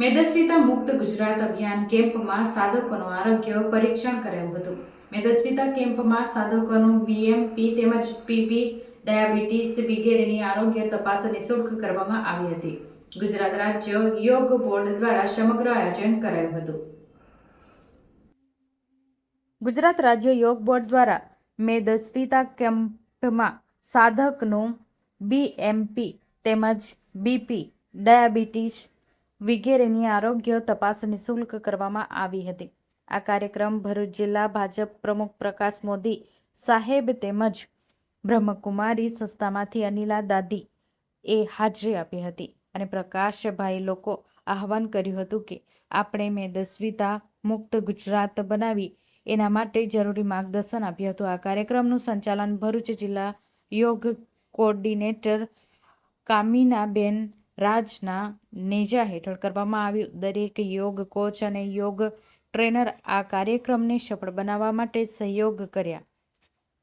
મેદસ્વીતા મુક્ત ગુજરાત અભિયાન કેમ્પમાં સાધકોનું આરોગ્ય પરીક્ષણ કરાયું હતું. મેદસ્વીતા કેમ્પમાં સાધકોનું બીએમપી તેમજ પીપી ડાયાબિટીસ વગેરેની આરોગ્ય તપાસ નિઃશુલ્ક કરવામાં આવી હતી. ગુજરાત રાજ્ય યોગ બોર્ડ દ્વારા સમગ્ર આયોજન કરાયું હતું. ગુજરાત રાજ્ય યોગ બોર્ડ દ્વારા મેદસ્વીતા કેમ્પમાં સાધકનું બીએમપી તેમજ બીપી ડાયાબિટીસ વગેરેની આરોગ્ય તપાસ નિઃશુલ્ક કરવામાં આવી હતી. આ કાર્યક્રમ ભરૂચ જિલ્લા ભાજપ પ્રમુખ પ્રકાશ મોદી સાહેબ તેમજ બ્રહ્મકુમારી સંસ્થામાંથી અનિલા દાદી એ હાજરી આપી હતી અને પ્રકાશભાઈ લોકો આહવાન કર્યું હતું કે આપણે મેદસ્વીતા મુક્ત ગુજરાત બનાવી એના માટે જરૂરી માર્ગદર્શન આપ્યું હતું. આ કાર્યક્રમનું સંચાલન ભરૂચ જિલ્લા યોગ કોર્ડિનેટર કામિનાબેન રાજના નેજા હેઠળ કરવામાં આવ્યું. દરેક યોગ કોચ અને યોગ ટ્રેનર આ કાર્યક્રમને સફળ બનાવવા માટે સહયોગ કર્યા.